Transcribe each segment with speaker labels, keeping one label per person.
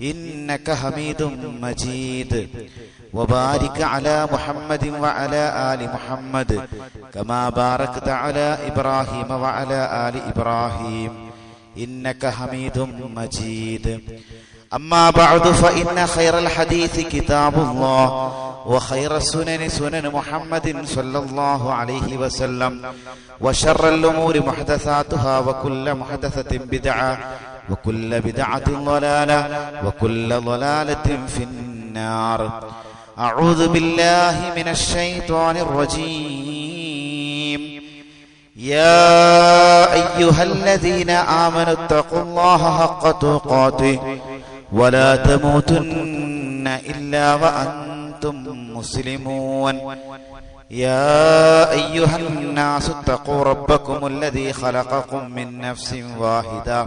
Speaker 1: إنك حميد مجيد وبارك على محمد وعلى آل محمد كما باركت على إبراهيم وعلى آل إبراهيم إنك حميد مجيد أما بعد فإن خير الحديث كتاب الله وخير السنن سنن محمد صلى الله عليه وسلم وشر الأمور محدثاتها وكل محدثة بدعة وكل بدعة ضلالة وكل ضلالة في النار أعوذ بالله من الشيطان الرجيم يا أيها الذين آمنوا اتقوا الله حق تقاته ولا تموتن إلا وأنتم مسلمون يا أيها الناس اتقوا ربكم الذي خلقكم من نفس واحدة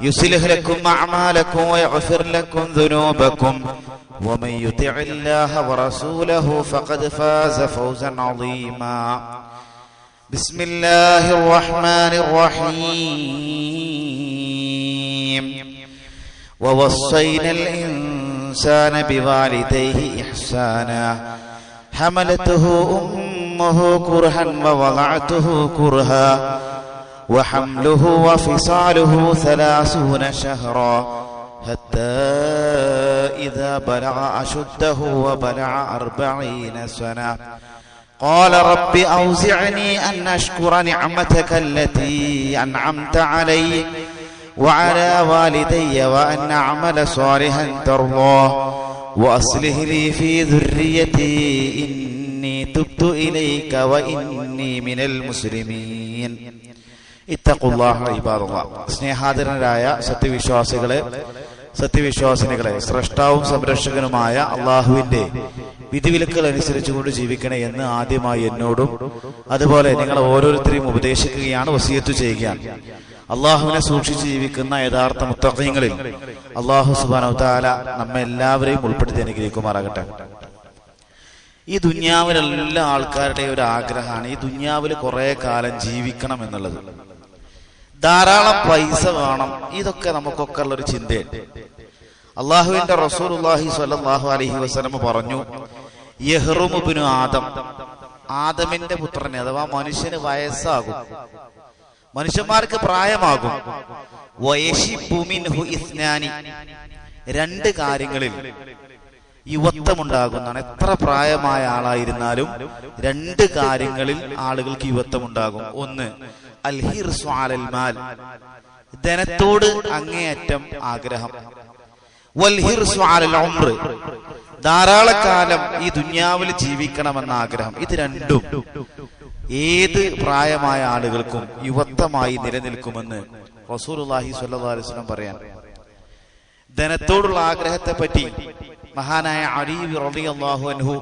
Speaker 1: يصلح لكم أعمالكم ويغفر لكم ذنوبكم ومن يطع الله ورسوله فقد فاز فوزا عظيما بسم الله الرحمن الرحيم ووصينا الإنسان بوالديه إحسانا حملته أمه كرها ووضعته كرها وحمله وفصاله ثلاثون شهرا حتى إذا بلغ أشده وبلغ أربعين سنة قال رب أوزعني أن أشكر نعمتك التي أنعمت علي وعلى والدي وأن أعمل صالحا ترضاه وأصلح لي في ذريتي إني تبت إليك وإني من المسلمين ഇത്തഖുല്ലാഹ സത്യവിശ്വാസികളെ സത്യവിശ്വാസിനികളെ സ്രഷ്ടാവും സംരക്ഷകനുമായ അള്ളാഹുവിന്റെ അനുസരിച്ചു അനുസരിച്ചുകൊണ്ട് ജീവിക്കണേ എന്ന് ആദ്യമായി എന്നോടും അതുപോലെ നിങ്ങൾ ഓരോരുത്തരെയും ഉപദേശിക്കുകയാണ് വസീയത്ത് ചെയ്യുകയാണ് അള്ളാഹുവിനെ സൂക്ഷിച്ച് ജീവിക്കുന്ന യഥാർത്ഥ മുത്തങ്ങളിൽ അള്ളാഹു സുബാനവതാല നമ്മെ എല്ലാവരെയും ഉൾപ്പെടുത്തി അനുഗ്രഹിക്കുമാറാകട്ടെ ഈ ദുന്യാവിലെല്ലാ ആൾക്കാരുടെയും ഒരു ആഗ്രഹമാണ് ഈ ദുന്യാവിൽ കുറേ കാലം ജീവിക്കണം എന്നുള്ളത് ധാരാളം പൈസ വേണം ഇതൊക്കെ നമുക്കൊക്കെ ഉള്ളൊരു ചിന്തയുണ്ട് അള്ളാഹുവിന്റെ റസൂൽ അള്ളാഹി സ്വല്ലാഹു അലഹി വസ്ലമ പറഞ്ഞു യഹ്റുമുബിനു ആദം ആദമിന്റെ പുത്രനെ അഥവാ മനുഷ്യന് വയസ്സാകും മനുഷ്യന്മാർക്ക് പ്രായമാകും രണ്ട് കാര്യങ്ങളിൽ യുവത്വമുണ്ടാകുന്നതാണ് എത്ര പ്രായമായ ആളായിരുന്നാലും രണ്ട് കാര്യങ്ങളിൽ ആളുകൾക്ക് യുവത്വമുണ്ടാകും ഒന്ന് മാൽ ധനത്തോട് അങ്ങേയറ്റം ആഗ്രഹം ധാരാളക്കാലം ഈ ദുന്യാവിൽ ജീവിക്കണമെന്ന ആഗ്രഹം ഇത് രണ്ടും ഏത് പ്രായമായ ആളുകൾക്കും യുവത്വമായി നിലനിൽക്കുമെന്ന് റസൂർഹി സ്വല്ലം പറയാൻ ധനത്തോടുള്ള ആഗ്രഹത്തെ പറ്റി മഹാനായ അലി റബി അള്ളാഹു അൻഹു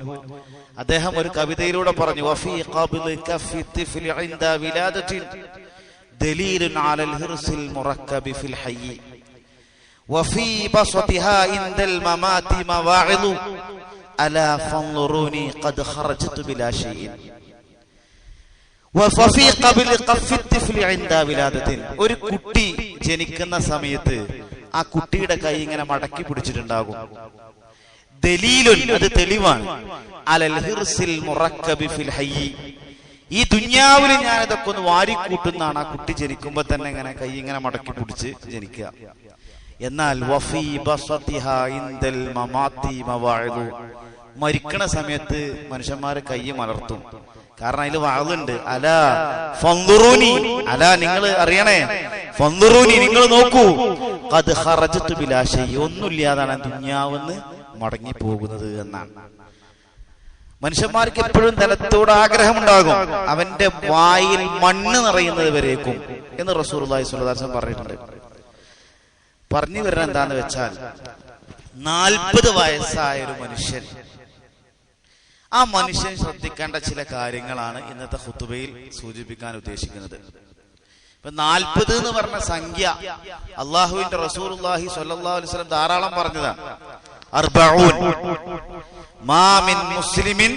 Speaker 1: അദ്ദേഹം ഒരു കവിതയിലൂടെ പറഞ്ഞു ഇൻദ ദലീലുൻ അലൽ മുറക്കബി ഫിൽ ഇൻദൽ മമാതി അലാ ഖദ് ഇൻദ ഒരു കുട്ടി ജനിക്കുന്ന സമയത്ത് ആ കുട്ടിയുടെ കൈ ഇങ്ങനെ മടക്കി പിടിച്ചിട്ടുണ്ടാകും ദലീലുൻ അത് തെളിവാണ് അലൽ ഹിർസിൽ മുറക്കബി ഫിൽ ഈ ദുന്യാവിൽ ഞാൻ ഒന്ന് ആ കുട്ടി ജനിക്കുമ്പോ തന്നെ ഇങ്ങനെ കൈ ഇങ്ങനെ മടക്കി പിടിച്ച് ജനിക്കുക എന്നാൽ വഫി ഇൻദൽ മരിക്കണ സമയത്ത് മനുഷ്യന്മാരെ കൈ മലർത്തും കാരണം അതിൽ വാളുണ്ട് അല ഫന്തുറൂനി അല നിങ്ങൾ അറിയണേ ഫന്തുറൂനി നിങ്ങൾ നോക്കൂ അത് ഹറജത്തു ബിലാശയി ഒന്നുമില്ലാതാണ് ദുന്യാവെന്ന് മടങ്ങിപ്പോകുന്നത് എന്നാണ് മനുഷ്യന്മാർക്ക് എപ്പോഴും ആഗ്രഹം ആഗ്രഹമുണ്ടാകും അവന്റെ വായിൽ മണ്ണ് നിറയുന്നത് വരേക്കും എന്ന് റസൂർ അള്ളാഹി സുലദാസൻ പറഞ്ഞിട്ടുണ്ട് പറഞ്ഞു വരുന്നത് എന്താന്ന് വെച്ചാൽ നാൽപ്പത് വയസ്സായ ഒരു മനുഷ്യൻ ആ മനുഷ്യൻ ശ്രദ്ധിക്കേണ്ട ചില കാര്യങ്ങളാണ് ഇന്നത്തെ ഹുത്തുബയിൽ സൂചിപ്പിക്കാൻ ഉദ്ദേശിക്കുന്നത്
Speaker 2: ഇപ്പൊ നാൽപ്പത് എന്ന് പറഞ്ഞ സംഖ്യ
Speaker 1: അള്ളാഹുവിന്റെ റസൂർഹി അലൈഹി അലൈവലം ധാരാളം പറഞ്ഞതാണ് അർബഊൻ മാമിൻ മുസ്ലിമിൻ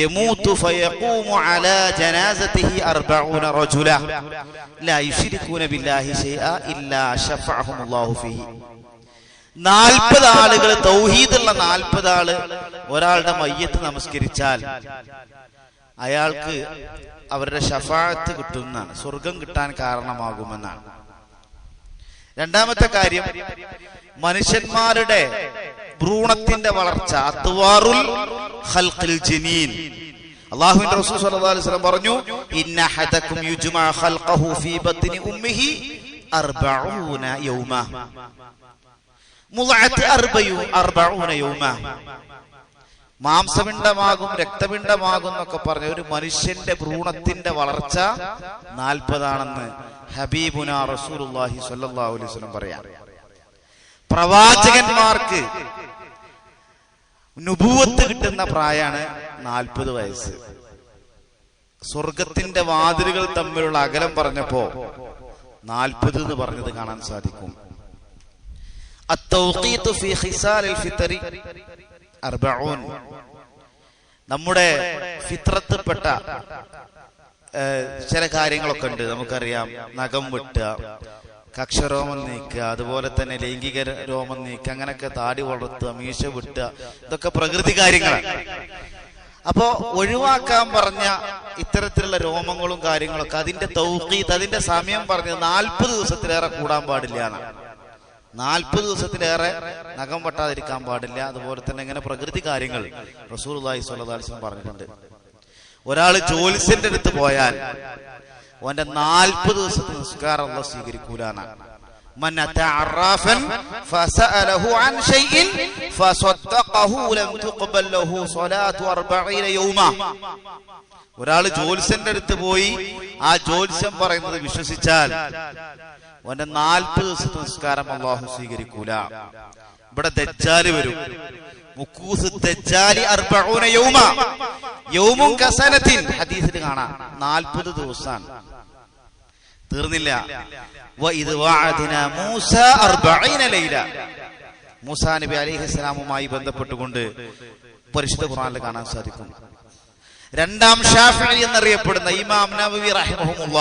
Speaker 1: യമൂതു ഫയഖൂമു അലാ ജനാസതിഹി أربعون റജുല لا يشركون بالله شيئا إلا شفعهم الله നാൽപ്പത് ആളുകൾ തൗഹീദുള്ള നാൽപ്പത് ആള് ഒരാളുടെ മയ്യത്ത് നമസ്കരിച്ചാൽ അയാൾക്ക് അവരുടെ ഷഫാത്ത് കിട്ടുന്നതാണ് സ്വർഗം കിട്ടാൻ കാരണമാകുമെന്നാണ് രണ്ടാമത്തെ കാര്യം മനുഷ്യന്മാരുടെ ഭ്രൂണത്തിന്റെ വളർച്ച അത്വാറുൽ ഹൽഖിൽ ജനീൻ അള്ളാഹുവിന്റെ റസൂൽ സല്ലല്ലാഹു അലൈഹി വസല്ലം പറഞ്ഞു ഇന്ന ഹദക്കും യുജ്മഅ ഖൽഖഹു ഫീ ബത്നി ഉമ്മിഹി 40 യൗമ മുളഅത്ത് 40 40 യൗമ മാംസപിണ്ഡമാകും രക്തപിണ്ഡമാകും എന്നൊക്കെ പറഞ്ഞ ഒരു മനുഷ്യന്റെ ഭ്രൂണത്തിന്റെ വളർച്ച നാൽപ്പതാണെന്ന് ഹബീബുന റസൂലുള്ളാഹി സ്വല്ലല്ലാഹു അലൈഹി വസല്ലം പറയാ പ്രവാചകന്മാർക്ക് നുപൂവത്ത് കിട്ടുന്ന പ്രായമാണ് നാൽപ്പത് വയസ്സ് സ്വർഗത്തിന്റെ വാതിലുകൾ തമ്മിലുള്ള അകലം പറഞ്ഞപ്പോ നാൽപ്പത് എന്ന് പറഞ്ഞത് കാണാൻ സാധിക്കും നമ്മുടെ ഫിത്രത്തിൽപ്പെട്ട ചില കാര്യങ്ങളൊക്കെ ഉണ്ട് നമുക്കറിയാം നഖം വെട്ടുക കക്ഷരോമം നീക്കുക അതുപോലെ തന്നെ ലൈംഗിക രോമം നീക്കുക അങ്ങനെയൊക്കെ താടി വളർത്തുക മീശ വിട്ടുക ഇതൊക്കെ പ്രകൃതി കാര്യങ്ങളാണ് അപ്പോ ഒഴിവാക്കാൻ പറഞ്ഞ ഇത്തരത്തിലുള്ള രോമങ്ങളും കാര്യങ്ങളൊക്കെ അതിന്റെ തൗക്കീത്ത് അതിന്റെ സമയം പറഞ്ഞത് നാൽപ്പത് ദിവസത്തിലേറെ കൂടാൻ പാടില്ല എന്നാണ് നാൽപ്പത് ദിവസത്തിലേറെ നഖം വെട്ടാതിരിക്കാൻ പാടില്ല അതുപോലെ തന്നെ ഇങ്ങനെ പ്രകൃതി കാര്യങ്ങൾ റസൂർ അള്ളാഹി സ്വലാസ്ലം പറഞ്ഞിട്ടുണ്ട് ഒരാൾ ജോലിസിന്റെ അടുത്ത് പോയാൽ ഓന്റെ നാൽപ്പത് ദിവസത്തെ നിസ്കാരം അല്ല സ്വീകരിക്കൂലാണ് എന്നാണ് ഒരാൾ ജോത്സ്യന്റെ അടുത്ത് പോയി ആ ജോത്സ്യം പറയുന്നത് വിശ്വസിച്ചാൽ ഓന്റെ നാൽപ്പത് ദിവസത്തെ നിസ്കാരം അള്ളാഹു സ്വീകരിക്കൂല ഇവിടെ ദജ്ജാല് വരും യൗമും കസനത്തിൻ ഹദീസിൽ കാണാം നാൽപ്പത് ദിവസമാണ് തീർന്നില്ല മൂസ നബി അലിഹിസ്ലാമുമായി ബന്ധപ്പെട്ടുകൊണ്ട് പരിശുദ്ധ ഖുറാനിൽ കാണാൻ സാധിക്കും രണ്ടാം ഷാഫി എന്നറിയപ്പെടുന്ന ഇമാം നബവി റഹിമഹുമുള്ള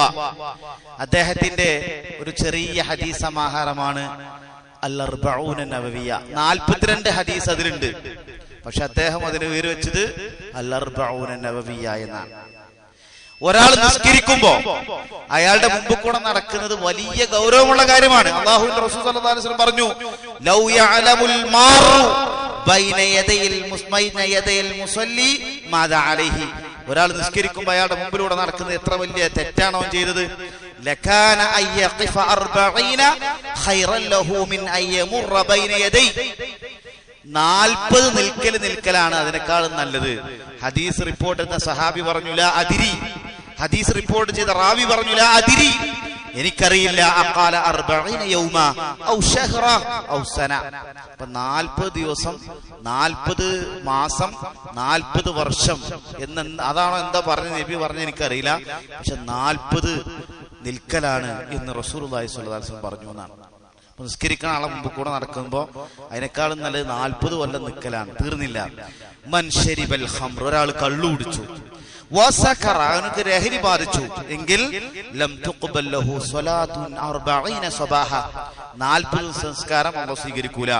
Speaker 1: അദ്ദേഹത്തിന്റെ ഒരു ചെറിയ ഹദീസ് സമാഹാരമാണ് നാൽപ്പത്തിരണ്ട് ഹദീസ് അതിലുണ്ട് പക്ഷെ അദ്ദേഹം അതിന് പേര് വെച്ചത് അല്ലർബൂന എന്നാണ് ഒരാൾ നിസ്കരിക്കുമ്പോ അയാളുടെ മുമ്പ് കൂടെ നടക്കുന്നത് വലിയ ഗൗരവമുള്ള കാര്യമാണ് റസൂൽ സല്ലല്ലാഹു അലൈഹി വസല്ലം പറഞ്ഞു ലൗ യഅലമുൽ മാറു ബൈന മുസ്മൈന അലൈഹി ഒരാൾ നിസ്കരിക്കുമ്പോൾ അയാളുടെ മുമ്പിലൂടെ നടക്കുന്നത് എത്ര വലിയ തെറ്റാണോ ചെയ്തത് لكان أن يقف أربعين خيرا له من أن يمر بين يدي നാൽപ്പത് നിൽക്കൽ നിൽക്കലാണ് അതിനേക്കാളും നല്ലത് ഹദീസ് റിപ്പോർട്ട് ചെയ്ത സഹാബി പറഞ്ഞു അതിരി ഹദീസ് റിപ്പോർട്ട് ചെയ്ത റാവി പറഞ്ഞു അതിരി എനിക്കറിയില്ല അക്കാല യൗമ ഔ ഷഹ്റ ഔ സന അപ്പൊ നാൽപ്പത് ദിവസം നാൽപ്പത് മാസം നാൽപ്പത് വർഷം എന്ന അതാണ് എന്താ പറഞ്ഞ നബി പറഞ്ഞ എനിക്കറിയില്ല പക്ഷെ നാൽപ്പത് നിൽക്കലാണ് എന്ന് റസൂർലായി സുല്ലാസ്ലം പറഞ്ഞു എന്നാണ് നിസ്കരിക്കണ ആളെ മുമ്പ് കൂടെ നടക്കുമ്പോൾ അതിനേക്കാളും നല്ലത് നാൽപ്പത് കൊല്ലം നിൽക്കലാണ് തീർന്നില്ല മൻഷരി ബൽഹം ഒരാൾ കള്ളു കുടിച്ചു അവനക്ക് ലഹരി ബാധിച്ചു എങ്കിൽ സംസ്കാരം സ്വീകരിക്കൂല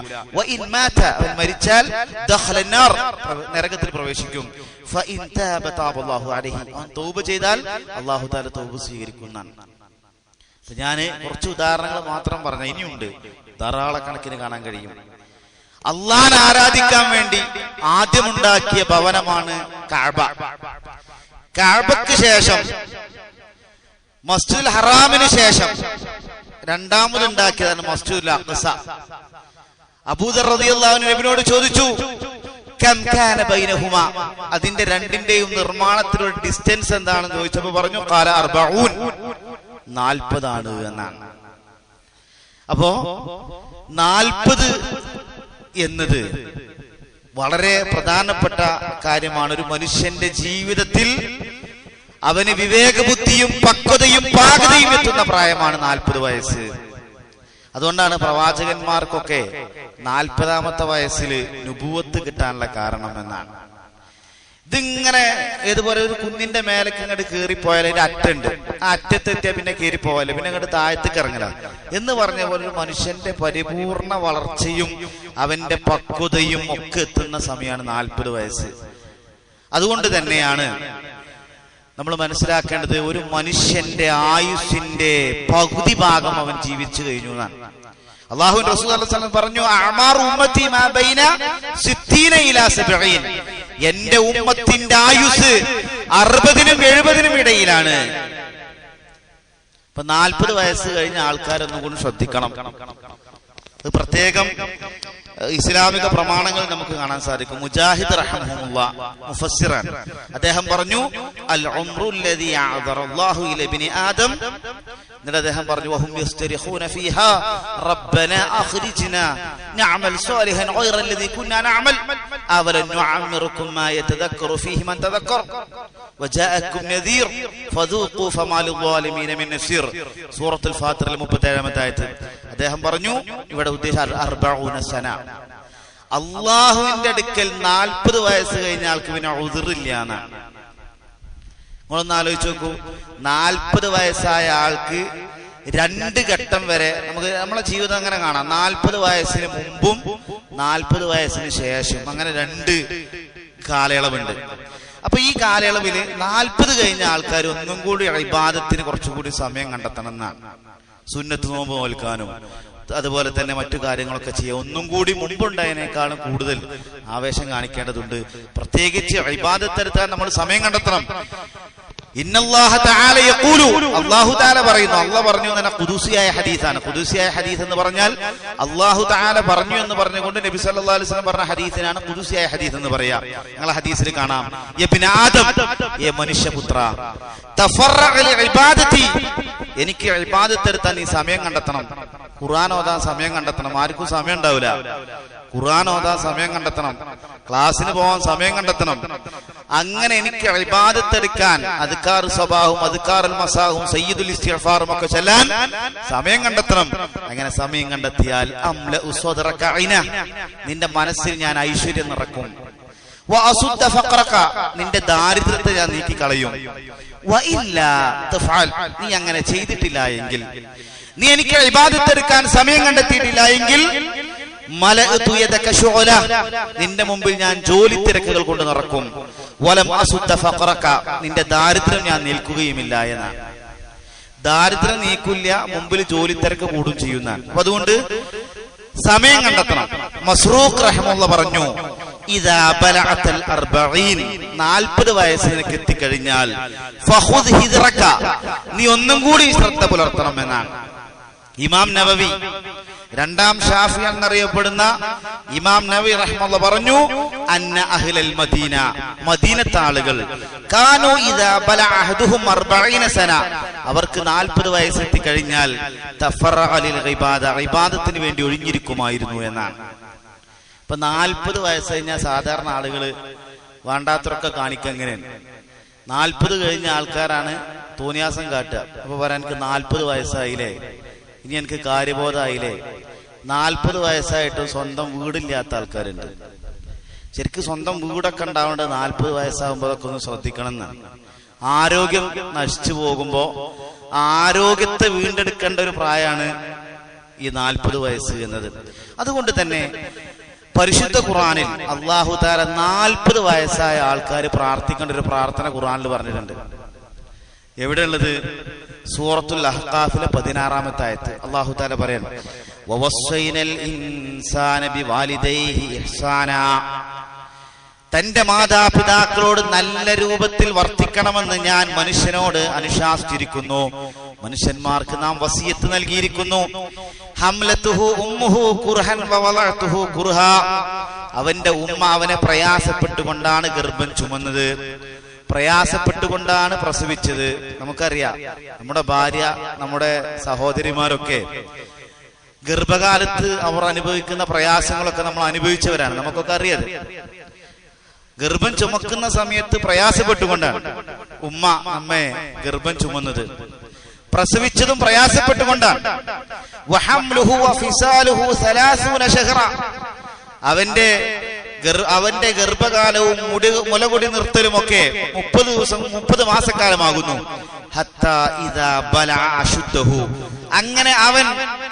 Speaker 1: നരകത്തിൽ പ്രവേശിക്കും തൗബ ചെയ്താൽ അള്ളാഹു താല തൗബ സ്വീകരിക്കുന്നതാണ് ഞാൻ കുറച്ച് ഉദാഹരണങ്ങൾ മാത്രം പറഞ്ഞു ഇനിയുണ്ട് ധാരാളക്കണക്കിന് കാണാൻ കഴിയും അള്ളാൻ ആരാധിക്കാൻ വേണ്ടി ആദ്യമുണ്ടാക്കിയ ഭവനമാണ് കാബ കാബയ്ക്ക് ശേഷം മസ്ജിദുൽ ഹറാമിന് ശേഷം രണ്ടാമതുണ്ടാക്കിയതാണ് മസ്ജിദുൽ അഖ്സ അബൂദർ റളിയല്ലാഹു നബിനോട് ചോദിച്ചു അതിന്റെ രണ്ടിന്റെയും നിർമ്മാണത്തിലുള്ള ഡിസ്റ്റൻസ് എന്താണെന്ന് ചോദിച്ചപ്പോ പറഞ്ഞു കാല അർബൂൻ നാൽപ്പതാണ് എന്നാണ്
Speaker 2: അപ്പോ നാൽപ്പത്
Speaker 1: എന്നത് വളരെ പ്രധാനപ്പെട്ട കാര്യമാണ് ഒരു മനുഷ്യന്റെ ജീവിതത്തിൽ അവന് വിവേകബുദ്ധിയും പക്വതയും പാകതയും എത്തുന്ന പ്രായമാണ് നാൽപ്പത് വയസ്സ് അതുകൊണ്ടാണ് പ്രവാചകന്മാർക്കൊക്കെ നാൽപ്പതാമത്തെ വയസ്സിൽ നുപൂവത്ത് കിട്ടാനുള്ള കാരണം എന്നാണ് ഇതിങ്ങനെ ഇതുപോലെ ഒരു കുന്നിന്റെ മേലേക്ക് ഇങ്ങോട്ട് കയറിപ്പോയാൽ അതിന്റെ അറ്റുണ്ട് ആ അറ്റത്തെത്തിയാൽ പിന്നെ കയറിപ്പോയാലോ പിന്നെ ഇങ്ങോട്ട് താഴത്തേക്ക് ഇറങ്ങല എന്ന് പറഞ്ഞ പോലെ ഒരു മനുഷ്യന്റെ പരിപൂർണ വളർച്ചയും അവന്റെ പക്വതയും ഒക്കെ എത്തുന്ന സമയമാണ് നാൽപ്പത് വയസ്സ് അതുകൊണ്ട് തന്നെയാണ് നമ്മൾ മനസ്സിലാക്കേണ്ടത് ഒരു മനുഷ്യന്റെ ആയുസിന്റെ പകുതി ഭാഗം അവൻ ജീവിച്ചു കഴിഞ്ഞു എന്നാണ് അള്ളാഹു റസൂൽ പറഞ്ഞു എന്റെ ഉമ്മത്തിന്റെ ആയുസ് അറുപതിനും എഴുപതിനും ഇടയിലാണ് ഇപ്പൊ നാൽപ്പത് വയസ്സ് കഴിഞ്ഞ ആൾക്കാരൊന്നും കൂടി ശ്രദ്ധിക്കണം അത് പ്രത്യേകം ഇസ്ലാമിക പ്രമാണങ്ങൾ നമുക്ക് കാണാൻ സാധിക്കും മുജാഹിദ് റഹമുല്ല മുഫസ്സിറാൻ അദ്ദേഹം പറഞ്ഞു അൽ അള്ളാഹു ഇലബിനി ആദം എന്നിട്ട് അദ്ദേഹം പറഞ്ഞു വഹും യസ്തരിഖൂന ഫീഹാ റബ്ബന അഖ്രിജ്നാ നഅമൽ സാലിഹൻ ഗൈറ الذي നഅമൽ അവല നുഅമ്മിറുകും മാ യതദക്കറു ഫീഹി മൻ തദക്കർ വജാഅക്കും നദീർ ഫذوقوا فما للظالمين من نصير സൂറത്തുൽ ഫാത്തിറിലെ 37 ആയത്ത് അദ്ദേഹം പറഞ്ഞു ഇവിടെ ഉദ്ദേശം അള്ളാഹുവിന്റെ അടുക്കൽ നാൽപ്പത് വയസ്സ് കഴിഞ്ഞ ആൾക്ക് പിന്നെ ഉതിറില്ല നിങ്ങളൊന്ന് ആലോചിച്ച് നോക്കൂ നാൽപ്പത് വയസ്സായ ആൾക്ക് രണ്ട് ഘട്ടം വരെ നമുക്ക് നമ്മളെ ജീവിതം അങ്ങനെ കാണാം നാൽപ്പത് വയസ്സിന് മുമ്പും നാൽപ്പത് വയസ്സിന് ശേഷം അങ്ങനെ രണ്ട് കാലയളവുണ്ട് അപ്പൊ ഈ കാലയളവിൽ നാൽപ്പത് കഴിഞ്ഞ ആൾക്കാർ ഒന്നും കൂടി ഇബാദത്തിന് കുറച്ചുകൂടി സമയം കണ്ടെത്തണം എന്നാണ് സുന്നത്ത് നോമ്പ് നോൽക്കാനും അതുപോലെ തന്നെ മറ്റു കാര്യങ്ങളൊക്കെ ചെയ്യുക ഒന്നും കൂടി മുമ്പുണ്ടായതിനേക്കാളും കൂടുതൽ ആവേശം കാണിക്കേണ്ടതുണ്ട് പ്രത്യേകിച്ച് അഭിബാധത്തെടുത്താൻ നമ്മൾ സമയം കണ്ടെത്തണം അള്ളാഹു താല പറയുന്നു അള്ളാഹ് പറഞ്ഞു തന്നെ കുദൂസിയായ ഹദീസാണ് കുദൂസിയായ ഹദീസ് എന്ന് പറഞ്ഞാൽ അള്ളാഹു താല പറഞ്ഞു എന്ന് പറഞ്ഞുകൊണ്ട് നബി സല്ലാ അലിസ്ലം പറഞ്ഞ ഹദീസിനാണ് കുദൂസിയായ ഹദീസ് എന്ന് പറയാ ഞങ്ങൾ ഹദീസിൽ കാണാം മനുഷ്യപുത്ര എനിക്ക് അഴിപ്പാതിത്തെടുത്താൻ നീ സമയം കണ്ടെത്തണം ഖുർആൻ ഓതാൻ സമയം കണ്ടെത്തണം ആർക്കും സമയം ഉണ്ടാവില്ല ഖുർആൻ ഓതാൻ സമയം കണ്ടെത്തണം ക്ലാസ്സിന് പോകാൻ സമയം കണ്ടെത്തണം അങ്ങനെ എനിക്ക് അഴിബാദത്തെടുക്കാൻ അതുക്കാർ സ്വഭാവം അതുക്കാർ മസാഹും സയ്യിദുൽ ഇസ്തിഫാറും ഒക്കെ ചെല്ലാൻ സമയം കണ്ടെത്തണം അങ്ങനെ സമയം കണ്ടെത്തിയാൽ അംല നിന്റെ മനസ്സിൽ ഞാൻ ഐശ്വര്യം നിറക്കും നിന്റെ ദാരിദ്ര്യത്തെ ഞാൻ നീക്കി കളയും നീ അങ്ങനെ ചെയ്തിട്ടില്ല എങ്കിൽ നീ എനിക്ക് ഇബാദത്തെടുക്കാൻ സമയം കണ്ടെത്തിയിട്ടില്ല എങ്കിൽ മല തുയതക്കശോല നിന്റെ മുമ്പിൽ ഞാൻ ജോലി തിരക്കുകൾ കൊണ്ട് നടക്കും വലം അസുദ്ധ ഫഖറക്ക നിന്റെ ദാരിദ്ര്യം ഞാൻ നിൽക്കുകയുമില്ല എന്നാണ് ദാരിദ്ര്യം നീക്കില്ല മുമ്പിൽ ജോലി തിരക്ക് കൂടും ചെയ്യുന്ന അപ്പൊ അതുകൊണ്ട് സമയം കണ്ടെത്തണം മസ്റൂഖ് റഹ്മുള്ള പറഞ്ഞു നാൽപ്പത് വയസ്സ് നിനക്ക് എത്തിക്കഴിഞ്ഞാൽ നീ ഒന്നും കൂടി ശ്രദ്ധ പുലർത്തണം എന്നാണ് ഇമാം നവവി രണ്ടാം ഷാഫി എന്നറിയപ്പെടുന്ന ഇമാം നവി റഹ്മുള്ള പറഞ്ഞു അന്ന അഹ്ലൽ മദീന മദീനത്തെ ആളുകൾ കാനു ഇദാ ബല അഹ്ദുഹും അർബഈന സന അവർക്ക് 40 വയസ്സ് എത്തി കഴിഞ്ഞാൽ തഫറഅ ലിൽ ഇബാദ ഇബാദത്തിന് വേണ്ടി ഒഴിഞ്ഞിരിക്കുമായിരുന്നു എന്നാണ് ഇപ്പൊ നാൽപ്പത് വയസ്സ് കഴിഞ്ഞാൽ സാധാരണ ആളുകൾ വേണ്ടാത്തവരൊക്കെ കാണിക്കുക എങ്ങനെയാണ് നാൽപ്പത് കഴിഞ്ഞ ആൾക്കാരാണ് തോന്നിയാസം കാട്ടുക അപ്പൊ പറയാൻ എനിക്ക് നാൽപ്പത് വയസ്സായില്ലേ ഇനി എനിക്ക് കാര്യബോധമായില്ലേ നാൽപ്പത് വയസ്സായിട്ടും സ്വന്തം വീടില്ലാത്ത ആൾക്കാരുണ്ട് ശരിക്കും സ്വന്തം വീടൊക്കെ ഉണ്ടാവേണ്ട നാൽപ്പത് വയസ്സാകുമ്പോൾ അതൊക്കെ ഒന്ന് ശ്രദ്ധിക്കണം എന്നാണ് ആരോഗ്യം നശിച്ചു പോകുമ്പോ ആരോഗ്യത്തെ വീണ്ടെടുക്കേണ്ട ഒരു പ്രായമാണ് ഈ നാൽപ്പത് വയസ്സ് എന്നത് അതുകൊണ്ട് തന്നെ പരിശുദ്ധ ഖുറാനിൽ അള്ളാഹു താര നാൽപ്പത് വയസ്സായ ആൾക്കാർ പ്രാർത്ഥിക്കേണ്ട ഒരു പ്രാർത്ഥന ഖുറാനിൽ പറഞ്ഞിട്ടുണ്ട് എവിടെയുള്ളത് സൂറത്തുൽ അഹ്കാഫിലെ പതിനാറാമത്തെ ആയത്ത് അള്ളാഹു താല പറയാൻ തന്റെ മാതാപിതാക്കളോട് നല്ല രൂപത്തിൽ വർത്തിക്കണമെന്ന് ഞാൻ മനുഷ്യനോട് അനുശാസിച്ചിരിക്കുന്നു മനുഷ്യന്മാർക്ക് നാം വസീയത്ത് നൽകിയിരിക്കുന്നു അവന്റെ ഉമ്മ അവനെ പ്രയാസപ്പെട്ടുകൊണ്ടാണ് ഗർഭം ചുമന്നത് പ്രയാസപ്പെട്ടുകൊണ്ടാണ് പ്രസവിച്ചത് നമുക്കറിയാം നമ്മുടെ ഭാര്യ നമ്മുടെ സഹോദരിമാരൊക്കെ ഗർഭകാലത്ത് അവർ അനുഭവിക്കുന്ന പ്രയാസങ്ങളൊക്കെ നമ്മൾ അനുഭവിച്ചവരാണ് നമുക്കൊക്കെ അറിയാതെ ഗർഭം ചുമക്കുന്ന സമയത്ത് പ്രയാസപ്പെട്ടുകൊണ്ടാണ് ഉമ്മ അമ്മയെ ഗർഭം ചുമന്നത് പ്രസവിച്ചതും പ്രയാസപ്പെട്ടുകൊണ്ടാണ് അവന്റെ അവന്റെ ഗർഭകാലവും മുടി മുലകുടി നിർത്തലും ഒക്കെ മുപ്പത് ദിവസം മുപ്പത് മാസക്കാലമാകുന്നു അങ്ങനെ അവൻ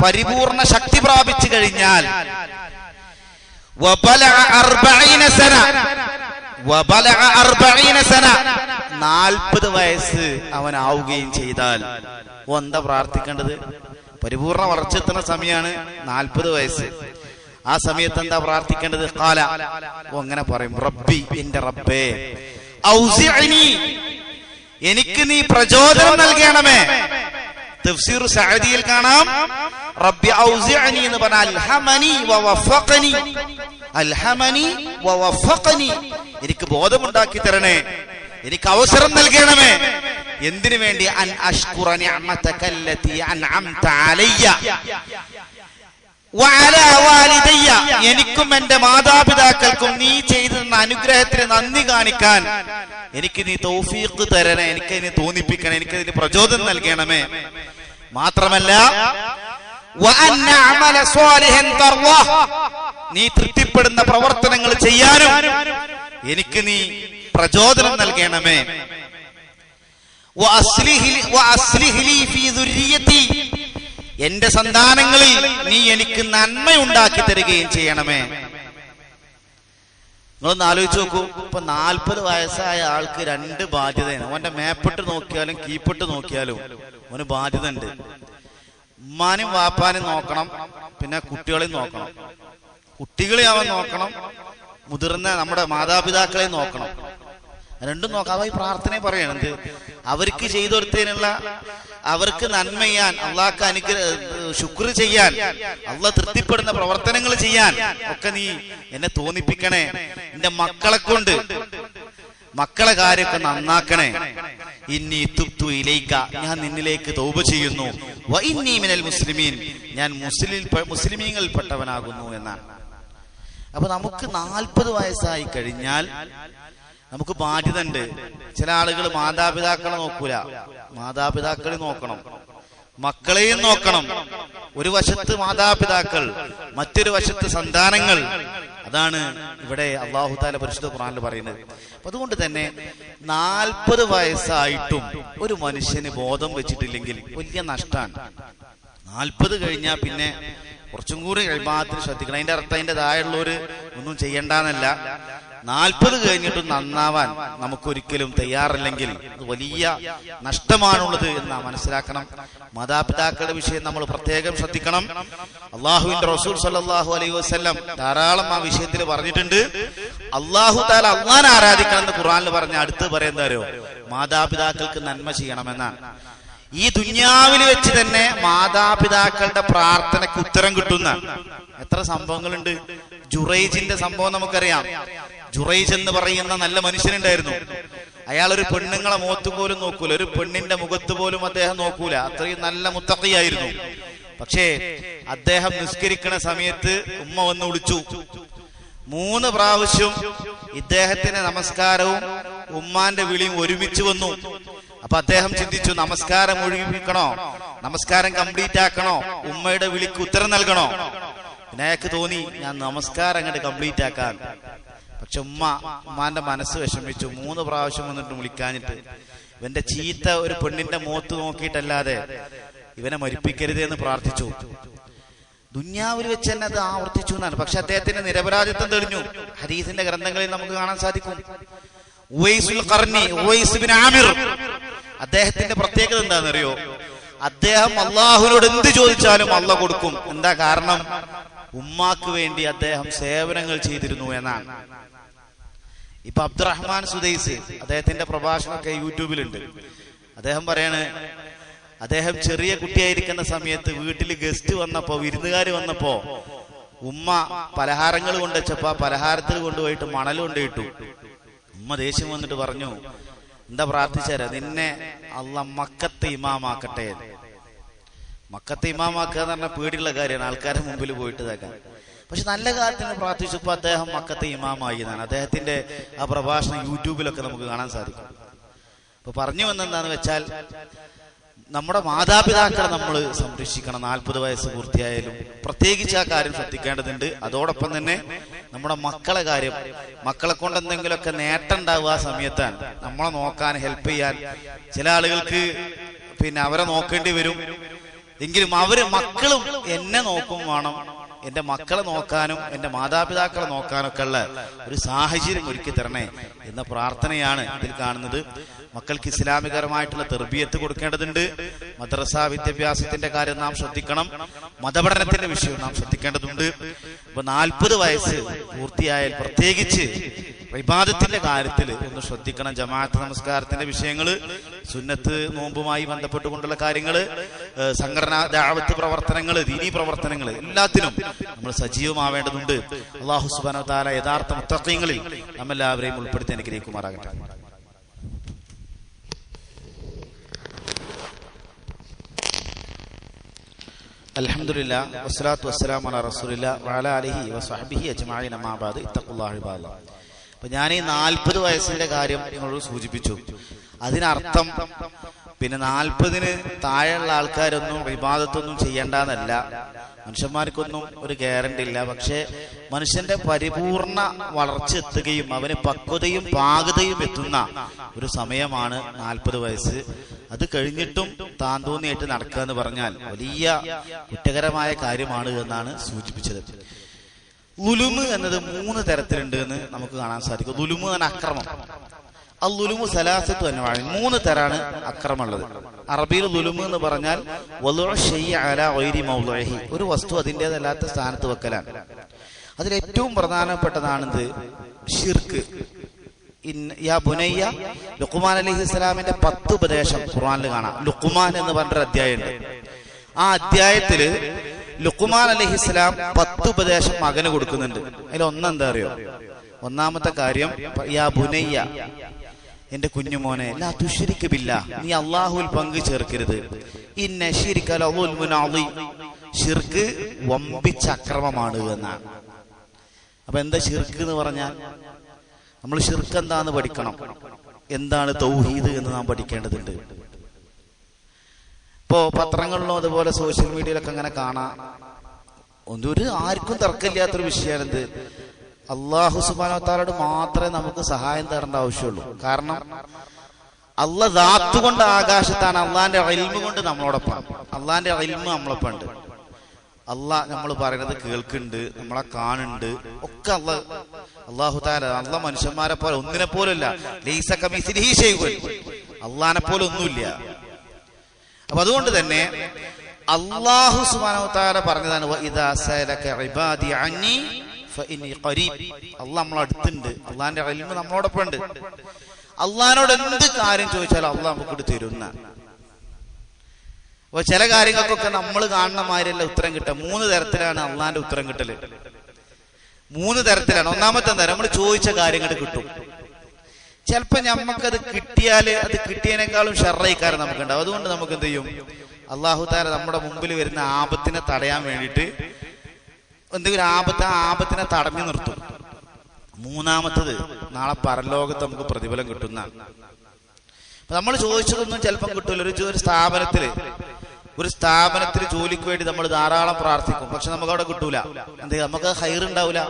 Speaker 1: പരിപൂർണ ശക്തി പ്രാപിച്ചു കഴിഞ്ഞാൽ നാൽപ്പത് വയസ്സ് അവനാവുകയും ചെയ്താൽ എന്താ പ്രാർത്ഥിക്കേണ്ടത് പരിപൂർണ വളർച്ചെത്തുന്ന സമയമാണ് നാൽപ്പത് വയസ്സ് ആ സമയത്ത് എന്താ പ്രാർത്ഥിക്കേണ്ടത് കാല അങ്ങനെ പറയും റബ്ബി എന്റെ റബ്ബേ എനിക്ക് നീ പ്രചോദനം നൽകണമേ തഫ്സീർ സഅദിയിൽ കാണാം റബ്ബി എന്ന് പറഞ്ഞാൽ ഹമനി അൽഹമനി എനിക്ക് ബോധമുണ്ടാക്കി തരണേ എനിക്ക് അവസരം നൽകണമേ എന്തിനു വേണ്ടി അൻ അഷ്കുറ നിഅമതകല്ലതി അൻഅംത അലയ്യ എനിക്കും എന്റെ മാതാപിതാക്കൾക്കും നീ ചെയ്തു അനുഗ്രഹത്തിന് നന്ദി കാണിക്കാൻ എനിക്ക് നീ തൗഫീഖ് തരണേ എനിക്ക് ഇതിനെ തോന്നിപ്പിക്കണം എനിക്ക് ഇതിന് പ്രചോദനം നൽകണമേ മാത്രമല്ല നീ തൃപ്തിപ്പെടുന്ന പ്രവർത്തനങ്ങൾ ചെയ്യാനും എനിക്ക് നീ പ്രചോദനം നൽകണമേ എന്റെ സന്താനങ്ങളിൽ നീ എനിക്ക് നന്മയുണ്ടാക്കി തരികയും ചെയ്യണമേ നിങ്ങളൊന്ന് ആലോചിച്ച് നോക്കൂ ഇപ്പൊ നാൽപ്പത് വയസ്സായ ആൾക്ക് രണ്ട് ബാധ്യതയാണ് അവന്റെ മേപ്പിട്ട് നോക്കിയാലും കീപ്പിട്ട് നോക്കിയാലും അവന് ബാധ്യത ഉണ്ട് ഉമ്മാനും വാപ്പാനും നോക്കണം പിന്നെ കുട്ടികളെയും നോക്കണം കുട്ടികളെ അവൻ നോക്കണം മുതിർന്ന നമ്മുടെ മാതാപിതാക്കളെ നോക്കണം രണ്ടും നോക്കാം ഈ പ്രാർത്ഥന പറയണം എന്ത് അവർക്ക് ചെയ്തു കൊടുത്തതിനുള്ള അവർക്ക് നന്മ ചെയ്യാൻ അള്ളാഹ്ക്ക് അനുഗ്രഹ ശുക്ർ ചെയ്യാൻ അള്ളാഹ് തൃപ്തിപ്പെടുന്ന പ്രവർത്തനങ്ങൾ ചെയ്യാൻ ഒക്കെ നീ എന്നെ തോന്നിപ്പിക്കണേ എന്റെ മക്കളെ കൊണ്ട് മക്കളെ കാര്യമൊക്കെ നന്നാക്കണേ ഇന്നി തുപ്തു ഇലയിക്ക ഞാൻ നിന്നിലേക്ക് തോപ ചെയ്യുന്നു മിനൽ മുസ്ലിമീൻ ഞാൻ മുസ്ലിം മുസ്ലിമീങ്ങളിൽപ്പെട്ടവനാകുന്നു എന്നാണ് അപ്പൊ നമുക്ക് നാൽപ്പത് വയസ്സായി കഴിഞ്ഞാൽ നമുക്ക് ബാധ്യത ഉണ്ട് ചില ആളുകൾ മാതാപിതാക്കളെ നോക്കൂല മാതാപിതാക്കളെ നോക്കണം മക്കളെയും നോക്കണം ഒരു വശത്ത് മാതാപിതാക്കൾ മറ്റൊരു വശത്ത് സന്താനങ്ങൾ അതാണ് ഇവിടെ അള്ളാഹുദാല പരിശുദ്ധ ഖുറാനിൽ പറയുന്നത് അതുകൊണ്ട് തന്നെ നാൽപ്പത് വയസ്സായിട്ടും ഒരു മനുഷ്യന് ബോധം വെച്ചിട്ടില്ലെങ്കിൽ വലിയ നഷ്ടമാണ് നാൽപ്പത് കഴിഞ്ഞാൽ പിന്നെ കുറച്ചും കൂടി ഇബാദത്തിന് ശ്രദ്ധിക്കണം അതിന്റെ അർത്ഥം അതിന്റെ താഴെയുള്ളവർ ഒന്നും ചെയ്യണ്ടെന്നല്ല നാൽപ്പത് കഴിഞ്ഞിട്ട് നന്നാവാൻ നമുക്കൊരിക്കലും തയ്യാറില്ലെങ്കിൽ അത് വലിയ നഷ്ടമാണുള്ളത് എന്ന് മനസ്സിലാക്കണം മാതാപിതാക്കളുടെ വിഷയം നമ്മൾ പ്രത്യേകം ശ്രദ്ധിക്കണം അള്ളാഹുവിന്റെ റസൂൽ സല്ലാഹു അലൈഹി വസ്ലം ധാരാളം ആ വിഷയത്തിൽ പറഞ്ഞിട്ടുണ്ട് അള്ളാഹു താല അള്ളാൻ ആരാധിക്കണം എന്ന് ഖുറാനിൽ പറഞ്ഞ അടുത്ത് പറയുന്നവരോ മാതാപിതാക്കൾക്ക് നന്മ ചെയ്യണമെന്നാണ് ഈ ദുന്യാവിൽ വെച്ച് തന്നെ മാതാപിതാക്കളുടെ പ്രാർത്ഥനയ്ക്ക് ഉത്തരം കിട്ടുന്ന എത്ര സംഭവങ്ങളുണ്ട് ജുറൈജിന്റെ സംഭവം നമുക്കറിയാം ജുറൈജ് എന്ന് പറയുന്ന നല്ല മനുഷ്യനുണ്ടായിരുന്നു അയാൾ ഒരു പെണ്ണുങ്ങളെ മുഖത്ത് പോലും നോക്കൂല ഒരു പെണ്ണിന്റെ മുഖത്ത് പോലും അദ്ദേഹം നോക്കൂല അത്രയും നല്ല മുത്തക്കയായിരുന്നു പക്ഷേ അദ്ദേഹം നിസ്കരിക്കുന്ന സമയത്ത് ഉമ്മ വന്ന് വിളിച്ചു മൂന്ന് പ്രാവശ്യം ഇദ്ദേഹത്തിന്റെ നമസ്കാരവും ഉമ്മാന്റെ വിളിയും ഒരുമിച്ച് വന്നു അപ്പൊ അദ്ദേഹം ചിന്തിച്ചു നമസ്കാരം ഒഴിപ്പിക്കണോ നമസ്കാരം കംപ്ലീറ്റ് ആക്കണോ ഉമ്മയുടെ വിളിക്ക് ഉത്തരം നൽകണോ പിന്നെ അയാൾക്ക് തോന്നി ഞാൻ നമസ്കാരം അങ്ങോട്ട് കംപ്ലീറ്റ് ആക്കാൻ പക്ഷെ ഉമ്മ ഉമ്മാന്റെ മനസ്സ് വിഷമിച്ചു മൂന്ന് പ്രാവശ്യം വന്നിട്ട് വിളിക്കാനിട്ട് ഇവന്റെ ചീത്ത ഒരു പെണ്ണിന്റെ മുഖത്ത് നോക്കിയിട്ടല്ലാതെ ഇവനെ മരിപ്പിക്കരുത് എന്ന് പ്രാർത്ഥിച്ചു ദുന്യാവിൽ വെച്ച് തന്നെ അത് ആവർത്തിച്ചു എന്നാണ് പക്ഷെ അദ്ദേഹത്തിന്റെ നിരപരാധിത്വം തെളിഞ്ഞു ഹരീസിന്റെ ഗ്രന്ഥങ്ങളിൽ നമുക്ക് കാണാൻ സാധിക്കും അദ്ദേഹത്തിന്റെ പ്രത്യേകത എന്താണെന്നറിയോ അദ്ദേഹം അള്ളാഹുനോട് എന്ത് ചോദിച്ചാലും അള്ള കൊടുക്കും എന്താ കാരണം ഉമ്മാക്ക് വേണ്ടി അദ്ദേഹം സേവനങ്ങൾ ചെയ്തിരുന്നു എന്നാണ് ഇപ്പൊ അബ്ദുറഹ്മാൻ സുദൈസ് അദ്ദേഹത്തിന്റെ പ്രഭാഷണമൊക്കെ യൂട്യൂബിലുണ്ട് അദ്ദേഹം പറയാണ് അദ്ദേഹം ചെറിയ കുട്ടിയായിരിക്കുന്ന സമയത്ത് വീട്ടിൽ ഗസ്റ്റ് വന്നപ്പോ വിരുന്നുകാർ വന്നപ്പോ ഉമ്മ പലഹാരങ്ങൾ കൊണ്ടുവച്ചപ്പോ പലഹാരത്തിൽ കൊണ്ടുപോയിട്ട് മണൽ കൊണ്ടുപോയിട്ടു ഉമ്മ ദേഷ്യം വന്നിട്ട് പറഞ്ഞു എന്താ പ്രാർത്ഥിച്ചാല് നിന്നെ അല്ല മക്കത്ത് ഇമാമാക്കട്ടെ മക്കത്ത് ഇമാമാക്കുക എന്ന് പറഞ്ഞാൽ പേടിയുള്ള കാര്യമാണ് ആൾക്കാരുടെ മുമ്പിൽ പോയിട്ട് ഇതാക്കാൻ പക്ഷെ നല്ല കാര്യത്തിന് പ്രാർത്ഥിച്ചപ്പോൾ അദ്ദേഹം മക്കത്തെ ഇമാമായി എന്നാണ് അദ്ദേഹത്തിന്റെ ആ പ്രഭാഷണം യൂട്യൂബിലൊക്കെ നമുക്ക് കാണാൻ സാധിക്കും അപ്പൊ പറഞ്ഞു വന്നെന്താന്ന് വെച്ചാൽ നമ്മുടെ മാതാപിതാക്കളെ നമ്മൾ സംരക്ഷിക്കണം നാൽപ്പത് വയസ്സ് പൂർത്തിയായാലും പ്രത്യേകിച്ച് ആ കാര്യം ശ്രദ്ധിക്കേണ്ടതുണ്ട് അതോടൊപ്പം തന്നെ നമ്മുടെ മക്കളെ കാര്യം മക്കളെ കൊണ്ട് എന്തെങ്കിലുമൊക്കെ നേട്ടം ഉണ്ടാവുക ആ സമയത്താണ് നമ്മളെ നോക്കാൻ ഹെൽപ്പ് ചെയ്യാൻ ചില ആളുകൾക്ക് പിന്നെ അവരെ നോക്കേണ്ടി വരും എങ്കിലും അവര് മക്കളും എന്നെ നോക്കും വേണം എന്റെ മക്കളെ നോക്കാനും എന്റെ മാതാപിതാക്കളെ നോക്കാനൊക്കെ ഉള്ള ഒരു സാഹചര്യം ഒരുക്കി തരണേ എന്ന പ്രാർത്ഥനയാണ് ഇതിൽ കാണുന്നത് മക്കൾക്ക് ഇസ്ലാമികരമായിട്ടുള്ള തെർബിയത്ത് കൊടുക്കേണ്ടതുണ്ട് മദ്രസ വിദ്യാഭ്യാസത്തിന്റെ കാര്യം നാം ശ്രദ്ധിക്കണം മതപഠനത്തിന്റെ വിഷയം നാം ശ്രദ്ധിക്കേണ്ടതുണ്ട് ഇപ്പൊ നാൽപ്പത് വയസ്സ് പൂർത്തിയായാൽ പ്രത്യേകിച്ച് വിവാദത്തിന്റെ കാര്യത്തിൽ ഒന്ന് ശ്രദ്ധിക്കണം ജമാഅത്ത് നമസ്കാരത്തിന്റെ വിഷയങ്ങൾ സുന്നത്ത് നോമ്പുമായി ബന്ധപ്പെട്ടുകൊണ്ടുള്ള കാര്യങ്ങൾ സംഘടനാ ദാവത്ത് പ്രവർത്തനങ്ങൾ ദീനി പ്രവർത്തനങ്ങൾ എല്ലാത്തിനും നമ്മൾ സജീവമാവേണ്ടതുണ്ട് അള്ളാഹു സുബാന താല യഥാർത്ഥ മുത്തങ്ങളിൽ നമ്മെല്ലാവരെയും ഉൾപ്പെടുത്തി അനുഗ്രഹിക്കുമാറാകട്ടെ അലഹമില്ല വസ്സലാത്തു വസ്സലാം അല റസൂലില്ല വാല അലഹി വസ്ഹബിഹി അജ്മായി നമാബാദ് ഇത്തഖുല്ലാഹിബാദ് അപ്പൊ ഞാൻ ഈ നാൽപ്പത് വയസ്സിന്റെ കാര്യം നിങ്ങളോട് സൂചിപ്പിച്ചു അതിനർത്ഥം പിന്നെ നാൽപ്പതിന് താഴെയുള്ള ആൾക്കാരൊന്നും വിവാദത്തൊന്നും ചെയ്യേണ്ടെന്നല്ല മനുഷ്യന്മാർക്കൊന്നും ഒരു ഗ്യാരണ്ടി ഇല്ല പക്ഷേ മനുഷ്യന്റെ പരിപൂർണ വളർച്ച എത്തുകയും അവന് പക്വതയും പാകതയും എത്തുന്ന ഒരു സമയമാണ് നാൽപ്പത് വയസ്സ് അത് കഴിഞ്ഞിട്ടും താൻ തോന്നിയായിട്ട് നടക്കുക എന്ന് പറഞ്ഞാൽ വലിയ കുറ്റകരമായ കാര്യമാണ് എന്നാണ് സൂചിപ്പിച്ചത് ലുലുമ് എന്നത് മൂന്ന് തരത്തിലുണ്ട് എന്ന് നമുക്ക് കാണാൻ സാധിക്കും ലുലുമ് എന്ന അക്രമം ആ ലുലുമു സലാസത്ത് തന്നെ വാഴ മൂന്ന് തരാണ് അക്രമമുള്ളത് അറബിയിൽ ലുലുമ് എന്ന് പറഞ്ഞാൽ ഒരു വസ്തു അതിൻ്റെതല്ലാത്ത സ്ഥാനത്ത് വെക്കലാണ് അതിൽ ഏറ്റവും പ്രധാനപ്പെട്ടതാണിത് ഷിർക്ക് യാ ബുനയ്യ ലുക്കുമാൻ അലഹി ഇസ്ലാമിന്റെ പത്ത് ഉപദേശം ഖുർആാനിൽ കാണാം ലുക്കുമാൻ എന്ന് പറഞ്ഞൊരു അധ്യായമുണ്ട് ആ അധ്യായത്തില് ലുക്കുമാൻ അലഹി ഇസ്ലാം പത്ത് ഉപദേശം മകന് കൊടുക്കുന്നുണ്ട് അതിൽ ഒന്നെന്താ അറിയോ ഒന്നാമത്തെ കാര്യം യാ ബുനയ്യ എന്റെ കുഞ്ഞുമോനെ എല്ലാ തുഷരിക്കബില്ല നീ അള്ളാഹുവിൽ പങ്ക് ചേർക്കരുത് ഇന്ന ശിരിക്കലി ഷിർക്ക് വമ്പിച്ച അക്രമമാണ് എന്നാണ് അപ്പൊ എന്താ ഷിർക്ക് എന്ന് പറഞ്ഞാൽ നമ്മൾ ഷിർക്ക് എന്താന്ന് പഠിക്കണം എന്താണ് തൗഹീദ് എന്ന് നാം പഠിക്കേണ്ടതുണ്ട് ഇപ്പോൾ പത്രങ്ങളിലും അതുപോലെ സോഷ്യൽ മീഡിയയിലൊക്കെ അങ്ങനെ കാണാം ഒരു ആർക്കും തർക്കമില്ലാത്തൊരു എന്ത് അള്ളാഹു സുബാനോത്താലോട് മാത്രമേ നമുക്ക് സഹായം തേടേണ്ട ആവശ്യമുള്ളൂ കാരണം അള്ള ദാത്ത് കൊണ്ട് ആകാശത്താണ് അള്ളാന്റെ അൽമ കൊണ്ട് നമ്മളോടൊപ്പം അള്ളാന്റെ അൽമ നമ്മളൊപ്പം ഉണ്ട് അല്ല നമ്മൾ പറയുന്നത് കേൾക്കുന്നുണ്ട് നമ്മളെ കാണുന്നുണ്ട് ഒക്കെ അല്ല അള്ളാഹു താര അല്ല മനുഷ്യന്മാരെ പോലെ ഒന്നിനെ പോലും ഇല്ല ലീസ കമീസിൽ പോലെ ഒന്നുമില്ല അപ്പൊ അതുകൊണ്ട് തന്നെ അള്ളാഹു സുബാനോത്താര പറഞ്ഞതാണ് അള്ളാഹ് നമ്മളെ അടുത്തുണ്ട് അള്ളാഹിന്റെ അലിമ് നമ്മളോടൊപ്പം ഉണ്ട് അള്ളഹാനോട് എന്ത് കാര്യം ചോദിച്ചാലും അള്ളാഹ് നമുക്ക് തരുന്ന അപ്പൊ ചില കാര്യങ്ങൾക്കൊക്കെ നമ്മൾ കാണുന്ന മാതിരിയല്ല ഉത്തരം കിട്ടുക മൂന്ന് തരത്തിലാണ് അള്ളാന്റെ ഉത്തരം കിട്ടല് മൂന്ന് തരത്തിലാണ് ഒന്നാമത്തെ തരം നമ്മൾ ചോദിച്ച കാര്യങ്ങൾ കിട്ടും ചിലപ്പോ നമുക്കത് കിട്ടിയാൽ അത് കിട്ടിയതിനേക്കാളും നമുക്ക് ഉണ്ടാവും അതുകൊണ്ട് നമുക്ക് എന്ത് ചെയ്യും അള്ളാഹു താര നമ്മുടെ മുമ്പിൽ വരുന്ന ആപത്തിനെ തടയാൻ വേണ്ടിയിട്ട് എന്തെങ്കിലും ആപത്ത് ആ ആപത്തിനെ തടഞ്ഞു നിർത്തും മൂന്നാമത്തത് നാളെ പരലോകത്ത് നമുക്ക് പ്രതിഫലം കിട്ടുന്ന നമ്മൾ ചോദിച്ചതൊന്നും ചിലപ്പം കിട്ടില്ല ഒരു ഒരു സ്ഥാപനത്തിൽ ഒരു സ്ഥാപനത്തിൽ ജോലിക്ക് വേണ്ടി നമ്മൾ ധാരാളം പ്രാർത്ഥിക്കും പക്ഷെ നമുക്ക് അവിടെ കിട്ടൂല എന്തെങ്കിലും നമുക്ക് ഉണ്ടാവില്ല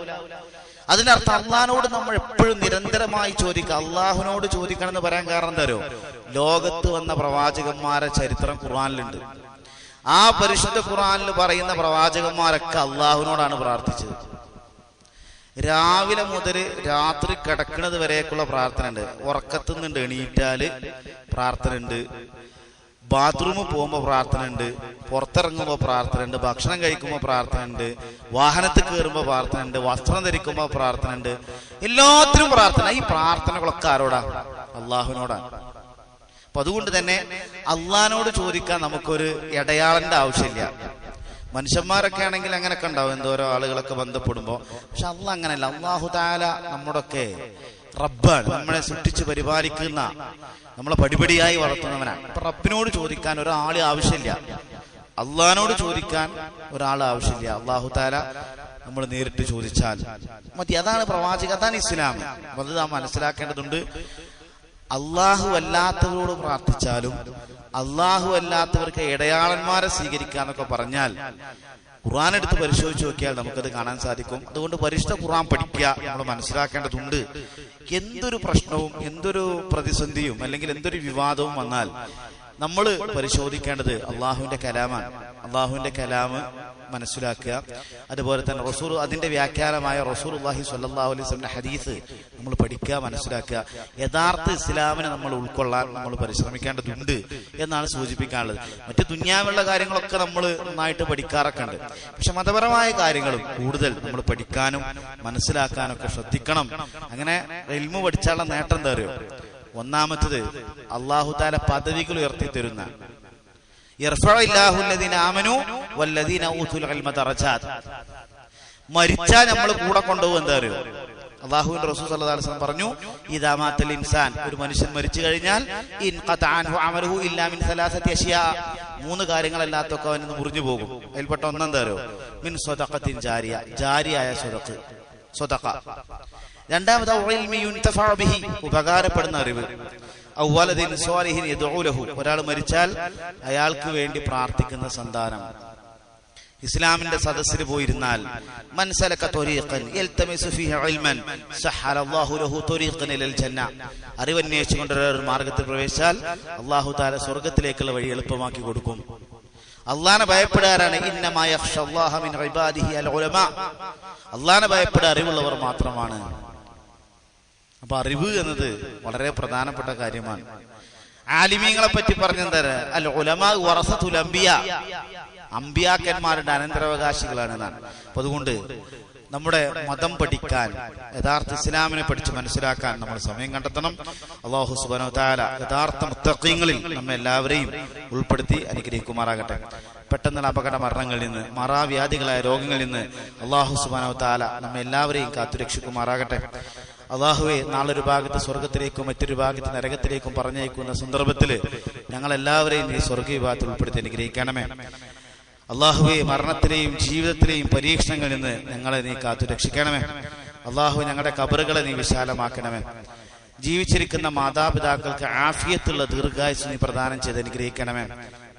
Speaker 1: അതിനർത്ഥം അള്ളഹാനോട് നമ്മൾ എപ്പോഴും നിരന്തരമായി ചോദിക്കുക അള്ളാഹുനോട് ചോദിക്കണം എന്ന് പറയാൻ കാരണം തരോ ലോകത്ത് വന്ന പ്രവാചകന്മാരെ ചരിത്രം ഖുറാനിലുണ്ട് ആ പരിശുദ്ധ ഖുറാനിൽ പറയുന്ന പ്രവാചകന്മാരൊക്കെ അള്ളാഹുനോടാണ് പ്രാർത്ഥിച്ചത് രാവിലെ മുതൽ രാത്രി കിടക്കുന്നത് വരെയൊക്കെയുള്ള പ്രാർത്ഥന ഉണ്ട് ഉറക്കത്തുനിന്നുണ്ട് എണീറ്റാല് പ്രാർത്ഥന ഉണ്ട് ബാത്റൂമിൽ പോകുമ്പോൾ പ്രാർത്ഥന ഉണ്ട് പുറത്തിറങ്ങുമ്പോൾ പ്രാർത്ഥന ഉണ്ട് ഭക്ഷണം കഴിക്കുമ്പോൾ പ്രാർത്ഥന ഉണ്ട് വാഹനത്തിൽ കയറുമ്പോൾ പ്രാർത്ഥന ഉണ്ട് വസ്ത്രം ധരിക്കുമ്പോൾ പ്രാർത്ഥന ഉണ്ട് എല്ലാത്തിനും പ്രാർത്ഥന ഈ പ്രാർത്ഥനകളൊക്കെ ആരോടാ അള്ളാഹുവിനോടാ അപ്പൊ അതുകൊണ്ട് തന്നെ അള്ളഹാനോട് ചോദിക്കാൻ നമുക്കൊരു ഇടയാളന്റെ ആവശ്യമില്ല മനുഷ്യന്മാരൊക്കെ ആണെങ്കിൽ അങ്ങനെയൊക്കെ ഉണ്ടാവും എന്തോരോ ആളുകളൊക്കെ ബന്ധപ്പെടുമ്പോൾ പക്ഷെ അള്ള അങ്ങനെയല്ല അള്ളാഹു നമ്മുടെ റബ്ബാണ് നമ്മളെ സൃഷ്ടിച്ച് പരിപാലിക്കുന്ന നമ്മളെ പടിപടിയായി വളർത്തുന്നവനാണ് അപ്പൊ റബ്ബിനോട് ചോദിക്കാൻ ഒരാൾ ആവശ്യമില്ല അള്ളഹാനോട് ചോദിക്കാൻ ഒരാൾ ആവശ്യമില്ല അള്ളാഹു താല നമ്മൾ നേരിട്ട് ചോദിച്ചാൽ മതി അതാണ് പ്രവാചക അതാണ് ഇസ്ലാം അത് നാം മനസ്സിലാക്കേണ്ടതുണ്ട് അള്ളാഹു അല്ലാത്തവരോട് പ്രാർത്ഥിച്ചാലും അള്ളാഹു അല്ലാത്തവർക്ക് ഇടയാളന്മാരെ സ്വീകരിക്കാന്നൊക്കെ പറഞ്ഞാൽ ഖുർആൻ എടുത്ത് പരിശോധിച്ച് നോക്കിയാൽ നമുക്കത് കാണാൻ സാധിക്കും അതുകൊണ്ട് പരിശുദ്ധ ഖുർആൻ പഠിക്കുക നമ്മൾ മനസ്സിലാക്കേണ്ടതുണ്ട് എന്തൊരു പ്രശ്നവും എന്തൊരു പ്രതിസന്ധിയും അല്ലെങ്കിൽ എന്തൊരു വിവാദവും വന്നാൽ നമ്മൾ പരിശോധിക്കേണ്ടത് അള്ളാഹുവിന്റെ കലാമാണ് അള്ളാഹുവിന്റെ കലാമ് മനസ്സിലാക്കുക അതുപോലെ തന്നെ റസൂർ അതിന്റെ വ്യാഖ്യാനമായ റസൂർ അള്ളാഹി സല്ലാഹു അലൈഹി സ്വലിന്റെ ഹദീസ് നമ്മൾ പഠിക്കുക മനസ്സിലാക്കുക യഥാർത്ഥ ഇസ്ലാമിനെ നമ്മൾ ഉൾക്കൊള്ളാൻ നമ്മൾ പരിശ്രമിക്കേണ്ടതുണ്ട് എന്നാണ് സൂചിപ്പിക്കാനുള്ളത് മറ്റ് ദുന്യാവുള്ള കാര്യങ്ങളൊക്കെ നമ്മൾ നന്നായിട്ട് പഠിക്കാറൊക്കെ ഉണ്ട് പക്ഷെ മതപരമായ കാര്യങ്ങളും കൂടുതൽ നമ്മൾ പഠിക്കാനും മനസ്സിലാക്കാനും ഒക്കെ ശ്രദ്ധിക്കണം അങ്ങനെ റെയിൽമു പഠിച്ചാലുള്ള നേട്ടം തേറിയോ ഒന്നാമത്തത് അള്ളാഹുദാല പദവികൾ ഉയർത്തി തരുന്ന മരിച്ചാ നമ്മൾ കൂടെ കൊണ്ടുപോകും എന്താ അറിയോ അള്ളാഹുവിൻ റസൂൽ സല്ലല്ലാഹു അലൈഹി വസല്ലം പറഞ്ഞു ഇദാ മാത്തൽ ഇൻസാൻ ഒരു മനുഷ്യൻ മരിച്ചു കഴിഞ്ഞാൽ ഇൻ ഖതഅൻഹു അമലുഹു ഇല്ലാ മിൻ സലാസത്തി അഷ്യാ മൂന്ന് കാര്യങ്ങളല്ലാത്തൊക്കെ അവൻ മുറിഞ്ഞു പോകും അതിൽപ്പെട്ട ഒന്നെന്താ അറിയോ മിൻ സ്വതഖത്തിൻ ജാരിയ ജാരിയായ സ്വതഖ് സ്വതഖ രണ്ടാമത് ഉപകാരപ്പെടുന്ന അറിവ് ഔവലദിൻ ഒരാൾ മരിച്ചാൽ അയാൾക്ക് വേണ്ടി പ്രാർത്ഥിക്കുന്ന സന്താനം ഇസ്ലാമിന്റെ സദസ്സിൽ പോയിരുന്നാൽ അറിവന്വേഷിച്ചുകൊണ്ട് ഒരു മാർഗത്തിൽ പ്രവേശിച്ചാൽ അള്ളാഹു താല സ്വർഗത്തിലേക്കുള്ള വഴി എളുപ്പമാക്കി കൊടുക്കും അള്ളാനെ ഭയപ്പെടാറാണ് ഇന്നമായ അള്ളാഹമിൻ ഭയപ്പെടാൻ അറിവുള്ളവർ മാത്രമാണ് അപ്പൊ അറിവ് എന്നത് വളരെ പ്രധാനപ്പെട്ട കാര്യമാണ് ആലിമീങ്ങളെ പറ്റി പറഞ്ഞെന്താ അല്ല ഉലമാ വറസത്തുലംബിയ അമ്പിയാക്കന്മാരുടെ അനന്തരാവകാശികളാണ് എന്നാണ് അപ്പൊ അതുകൊണ്ട് നമ്മുടെ മതം പഠിക്കാൻ യഥാർത്ഥ ഇസ്ലാമിനെ പഠിച്ച് മനസ്സിലാക്കാൻ നമ്മൾ സമയം കണ്ടെത്തണം അള്ളാഹു സുബാന യഥാർത്ഥ മുത്തക്കങ്ങളിൽ നമ്മെ എല്ലാവരെയും ഉൾപ്പെടുത്തി അനുഗ്രഹിക്കുമാറാകട്ടെ പെട്ടെന്നുള്ള അപകട മരണങ്ങളിൽ നിന്ന് മറാവ്യാധികളായ രോഗങ്ങളിൽ നിന്ന് അള്ളാഹു സുബാന താല നമ്മെ എല്ലാവരെയും കാത്തുരക്ഷിക്കുമാറാകട്ടെ അള്ളാഹുവെ നാളൊരു ഒരു ഭാഗത്ത് സ്വർഗത്തിലേക്കും മറ്റൊരു ഭാഗത്ത് നരകത്തിലേക്കും പറഞ്ഞേക്കുന്ന സന്ദർഭത്തിൽ ഞങ്ങളെല്ലാവരെയും ഈ സ്വർഗ വിഭാഗത്തിൽ ഉൾപ്പെടുത്തി അനുഗ്രഹിക്കണമേ അള്ളാഹുവെ മരണത്തിലെയും ജീവിതത്തിലെയും പരീക്ഷണങ്ങളിൽ നിന്ന് ഞങ്ങളെ നീ കാത്തു രക്ഷിക്കണമേ അള്ളാഹു ഞങ്ങളുടെ കബറുകളെ നീ വിശാലമാക്കണമേ ജീവിച്ചിരിക്കുന്ന മാതാപിതാക്കൾക്ക് ആഫിയത്തുള്ള ദീർഘായുസ് നീ പ്രദാനം ചെയ്ത് അനുഗ്രഹിക്കണമേ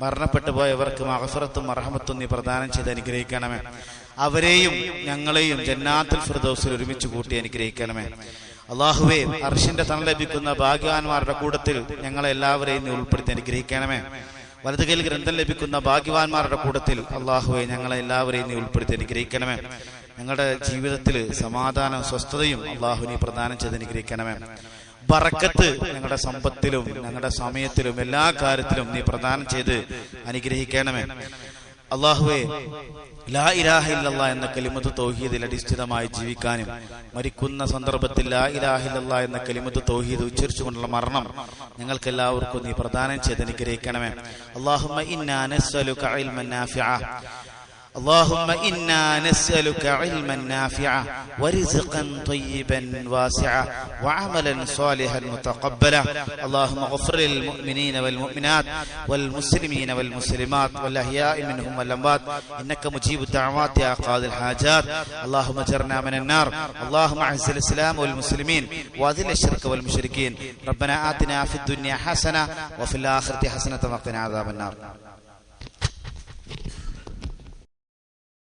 Speaker 1: മരണപ്പെട്ടു പോയവർക്ക് മഹഫറത്തും അർഹമത്തും നീ പ്രദാനം ചെയ്ത് അനുഗ്രഹിക്കണമേ അവരെയും ഞങ്ങളെയും ജന്നാത്തുൽ ഫിർദൗസിൽ ഒരുമിച്ച് കൂട്ടി അനുഗ്രഹിക്കണമേ അള്ളാഹുവെ അർഷിന്റെ തണൽ ലഭിക്കുന്ന ഭാഗ്യവാന്മാരുടെ കൂട്ടത്തിൽ ഞങ്ങളെ എല്ലാവരെയും ഉൾപ്പെടുത്തി അനുഗ്രഹിക്കണമേ കയ്യിൽ ഗ്രന്ഥം ലഭിക്കുന്ന ഭാഗ്യവാന്മാരുടെ കൂട്ടത്തിൽ അള്ളാഹുവെ ഞങ്ങളെ എല്ലാവരെയും നീ ഉൾപ്പെടുത്തി അനുഗ്രഹിക്കണമേ ഞങ്ങളുടെ ജീവിതത്തിൽ സമാധാനവും സ്വസ്ഥതയും അള്ളാഹുവിനെ പ്രദാനം ചെയ്ത് അനുഗ്രഹിക്കണമേ പറക്കത്ത് ഞങ്ങളുടെ സമ്പത്തിലും ഞങ്ങളുടെ സമയത്തിലും എല്ലാ കാര്യത്തിലും നീ പ്രദാനം ചെയ്ത് അനുഗ്രഹിക്കണമേ അള്ളാഹുവേ ലാ ഇലാഹില്ല എന്ന കലിമത്ത് തൗഹീദിൽ അധിഷ്ഠിതമായി ജീവിക്കാനും മരിക്കുന്ന സന്ദർഭത്തിൽ ലാ ഇലാഹില്ല എന്ന കലിമത്ത് തൗഹീദ് ഉച്ചരിച്ചുകൊണ്ടുള്ള മരണം ഞങ്ങൾക്ക് എല്ലാവർക്കും നീ പ്രദാനം ചെയ്ത് അനുഗ്രഹിക്കണമേ അള്ളാഹുമ്മ ഇന്നാ നസ്അലുക ഇൽമൻ اللهم إنا نسألك علما نافعا ورزقا طيبا واسعا وعملا صالحا متقبلا اللهم اغفر للمؤمنين والمؤمنات والمسلمين والمسلمات والأحياء منهم والأموات إنك مجيب الدعوات يا قاضي الحاجات اللهم اجرنا من النار اللهم أعز الإسلام والمسلمين وأذل الشرك والمشركين ربنا آتنا في الدنيا حسنة وفي الآخرة حسنة وقنا عذاب النار